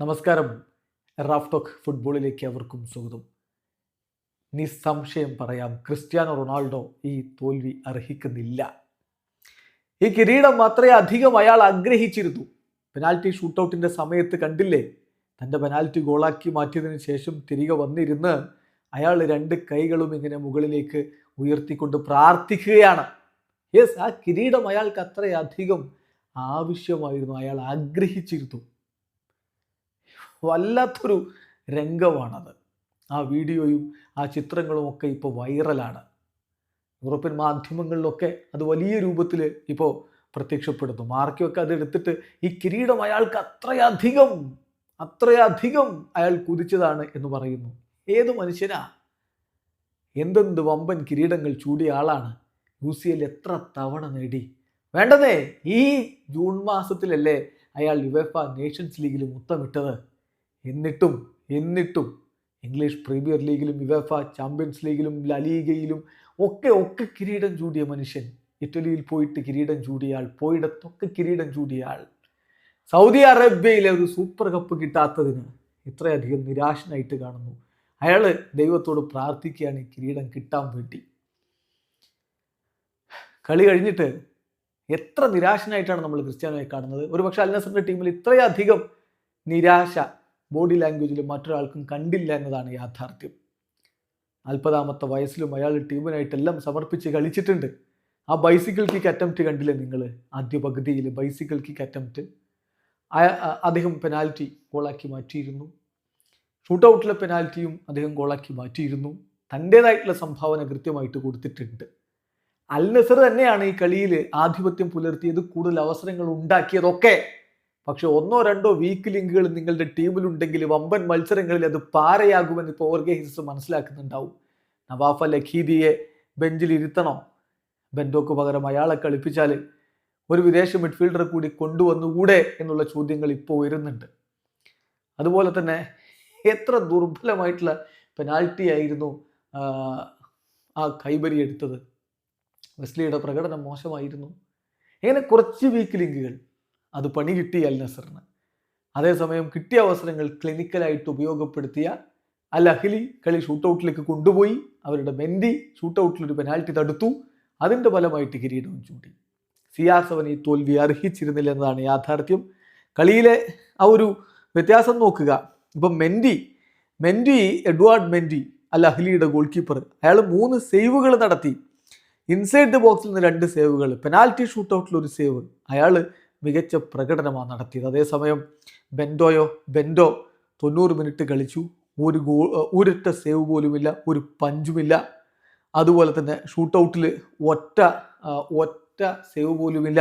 നമസ്കാരം. Raf talk ഫുട്ബോളിലേക്ക് അവർക്കും സ്വാഗതം. നിസ്സംശയം പറയാം ക്രിസ്ത്യാനോ റൊണാൾഡോ ഈ തോൽവി അർഹിക്കുന്നില്ല. ഈ കിരീടം അത്രയും അധികം അയാൾ ആഗ്രഹിച്ചിരുന്നു. പെനാൽറ്റി ഷൂട്ടൗട്ടിന്റെ സമയത്ത് കണ്ടില്ലേ? തന്റെ പെനാൽറ്റി ഗോളാക്കി മാറ്റിയതിന് ശേഷം തിരികെ വന്നിരുന്ന് അയാൾ രണ്ട് കൈകളും ഇങ്ങനെ മുകളിലേക്ക് ഉയർത്തിക്കൊണ്ട് പ്രാർത്ഥിക്കുകയാണ്. യെസ് ആ കിരീടം അയാൾക്ക് അത്രയധികം ആവശ്യമായിരുന്നു അയാൾ ആഗ്രഹിച്ചിരുന്നു. വല്ലാത്തൊരു രംഗമാണത്. ആ വീഡിയോയും ആ ചിത്രങ്ങളും ഒക്കെ ഇപ്പോൾ വൈറലാണ്. യൂറോപ്യൻ മാധ്യമങ്ങളിലൊക്കെ അത് വലിയ രൂപത്തിൽ ഇപ്പോൾ പ്രത്യക്ഷപ്പെടുന്നു. മാർക്കിയൊക്കെ അതെടുത്തിട്ട് ഈ കിരീടം അയാൾക്ക് അത്രയധികം അത്രയധികം അയാൾ കുതിച്ചതാണ് എന്ന് പറയുന്നു. ഏത് മനുഷ്യനാ? എന്തെന്ത് വമ്പൻ കിരീടങ്ങൾ ചൂടിയ ആളാണ്. യു സി എൽ എത്ര തവണ നേടി. വേണ്ടതേ ഈ ജൂൺ മാസത്തിലല്ലേ അയാൾ യുവേഫ നേഷൻസ് ലീഗിൽ മുത്തമിട്ടത്? എന്നിട്ടും എന്നിട്ടും ഇംഗ്ലീഷ് പ്രീമിയർ ലീഗിലും യുവേഫ ചാമ്പ്യൻസ് ലീഗിലും ലലീഗയിലും ഒക്കെ ഒക്കെ കിരീടം ചൂടിയ മനുഷ്യൻ. ഇറ്റലിയിൽ പോയിട്ട് കിരീടം ചൂടിയാൾ പോയിടത്തൊക്കെ കിരീടം ചൂടിയാൾ സൗദി അറേബ്യയിലെ ഒരു സൂപ്പർ കപ്പ് കിട്ടാത്തതിന് ഇത്രയധികം നിരാശനായിട്ട് കാണുന്നു. അയാൾ ദൈവത്തോട് പ്രാർത്ഥിക്കുകയാണ് ഈ കിരീടം കിട്ടാൻ വേണ്ടി. കളി കഴിഞ്ഞിട്ട് എത്ര നിരാശനായിട്ടാണ് നമ്മൾ ക്രിസ്ത്യാനോയെ കാണുന്നത്? ഒരുപക്ഷെ അൽനസറിന്റെ ടീമിൽ ഇത്രയധികം നിരാശ ബോഡി ലാംഗ്വേജിൽ മറ്റൊരാൾക്കും കണ്ടില്ല എന്നതാണ് യാഥാർത്ഥ്യം. നാൽപ്പതാമത്തെ വയസ്സിലും അയാൾ ടീമിനായിട്ടെല്ലാം സമർപ്പിച്ച് കളിച്ചിട്ടുണ്ട്. ആ ബൈസിക്കിൾ കിക്ക് അറ്റംപ്റ്റ് കണ്ടില്ലേ നിങ്ങൾ ആദ്യ പകുതിയിൽ ബൈസിക്കിൾ കിക്ക് അറ്റംപ്റ്റ് അദ്ദേഹം പെനാൽറ്റി ഗോളാക്കി മാറ്റിയിരുന്നു. ഷൂട്ട് ഔട്ടിലെ പെനാൽറ്റിയും അദ്ദേഹം ഗോളാക്കി മാറ്റിയിരുന്നു. തന്റേതായിട്ടുള്ള സംഭാവന കൃത്യമായിട്ട് കൊടുത്തിട്ടുണ്ട്. അൽ നസർ തന്നെയാണ് ഈ കളിയിൽ ആധിപത്യം പുലർത്തിയത് കൂടുതൽ അവസരങ്ങൾ ഉണ്ടാക്കിയതൊക്കെ. പക്ഷെ ഒന്നോ രണ്ടോ വീക്ക് ലിങ്കുകൾ നിങ്ങളുടെ ടീമിലുണ്ടെങ്കിൽ വമ്പൻ മത്സരങ്ങളിൽ അത് പാരയാകുമെന്ന് ഇപ്പോൾ ഓർഗേഹിസ് മനസ്സിലാക്കുന്നുണ്ടാവും. നവാഫ ലഖീദിയെ ബെഞ്ചിൽ ഇരുത്തണോ. ബെൻഡോക്ക് പകരം അയാളെ കളിപ്പിച്ചാൽ ഒരു വിദേശ മിഡ്ഫീൽഡർ കൂടി കൊണ്ടുവന്നുകൂടെ എന്നുള്ള ചോദ്യങ്ങൾ ഇപ്പോൾ ഉയരുന്നുണ്ട് അതുപോലെ തന്നെ എത്ര ദുർബലമായിട്ടുള്ള പെനാൽറ്റി ആയിരുന്നു ആ കൈബരി എടുത്തത്. വെസ്ലിയുടെ പ്രകടനം മോശമായിരുന്നു. ഇങ്ങനെ കുറച്ച് വീക്ക് ലിങ്കുകൾ അത് പണി കിട്ടി അൽ നസറിന് അതേസമയം കിട്ടിയ അവസരങ്ങൾ ക്ലിനിക്കലായിട്ട് ഉപയോഗപ്പെടുത്തിയ അൽ അഹ്ലി കളി ഷൂട്ടൗട്ടിലേക്ക് കൊണ്ടുപോയി അവരുടെ മെൻഡി ഷൂട്ടൗട്ടിൽ ഒരു പെനാൽറ്റി തടുത്തു അതിന്റെ ഫലമായിട്ട് കിരീടവും ചൂടി. സെവൻ ഈ തോൽവി അർഹിച്ചിരുന്നില്ല എന്നതാണ് യാഥാർത്ഥ്യം. കളിയിലെ ആ ഒരു വ്യത്യാസം നോക്കുക. ഇപ്പം Mendy Mendy Edouard Mendy Al അഹ്ലിയുടെ goalkeeper അയാൾ മൂന്ന് സേവുകൾ നടത്തി. ഇൻസൈഡ് ദ ബോക്സിൽ നിന്ന് രണ്ട് സേവുകൾ പെനാൽറ്റി ഷൂട്ടൗട്ടിൽ ഒരു സേവ്. അയാൾ മികച്ച പ്രകടനമാണ് നടത്തിയത്. അതേസമയം ബെൻഡോയോ ബെൻഡോ തൊണ്ണൂറ് മിനിറ്റ് കളിച്ചു. ഒരു ഗോൾ ഒരൊറ്റ സേവ് പോലുമില്ല ഒരു പഞ്ചുമില്ല. അതുപോലെ തന്നെ ഷൂട്ടൗട്ടിൽ ഒറ്റ ഒറ്റ സേവ് പോലുമില്ല.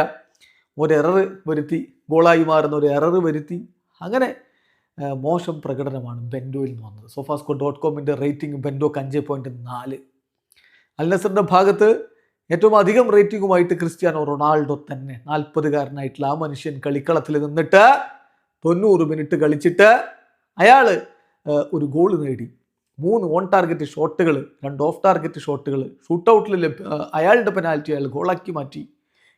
ഒരു എറർ വരുത്തി ഗോളായി മാറുന്ന ഒരു എറർ വരുത്തി. അങ്ങനെ മോശം പ്രകടനമാണ് ബെൻഡോയിൽ നിന്ന് വന്നത് സോഫാസ്കോ ഡോട്ട് കോമിന്റെ റേറ്റിംഗ് ബെൻഡോക്ക് അഞ്ച് പോയിന്റ് നാല്. അൽനസറിന്റെ ഭാഗത്ത് ഏറ്റവും അധികം റേറ്റിംഗുമായിട്ട് ക്രിസ്ത്യാനോ റൊണാൾഡോ തന്നെ നാൽപ്പതുകാരനായിട്ടുള്ള ആ മനുഷ്യൻ കളിക്കളത്തിൽ നിന്നിട്ട് തൊണ്ണൂറ് മിനിറ്റ് കളിച്ചിട്ട് അയാൾ ഒരു ഗോൾ നേടി. മൂന്ന് ഓൺ ടാർഗറ്റ് ഷോട്ടുകൾ രണ്ട് ഓഫ് ടാർഗറ്റ് ഷോട്ടുകൾ ഷൂട്ടൗട്ടിൽ അയാളുടെ പെനാൽറ്റി അയാൾ ഗോളാക്കി മാറ്റി.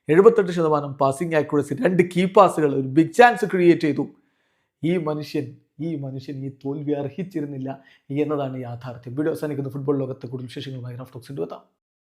എഴുപത്തെട്ട് ശതമാനം പാസിംഗ് ആക്യുറസി രണ്ട് കീ പാസുകൾ ഒരു ബിഗ് ചാൻസ് ക്രിയേറ്റ് ചെയ്തു. ഈ മനുഷ്യൻ ഈ മനുഷ്യൻ ഈ തോൽവി അർഹിച്ചിരുന്നില്ല എന്നതാണ് യാഥാർത്ഥ്യം. വീഡിയോ അവസാനിക്കുന്ന. ഫുട്ബോൾ ലോകത്തെ കൂടുതൽ വിശേഷങ്ങളുമായി റഫ്റ്റോക്സിന്റെ എത്താം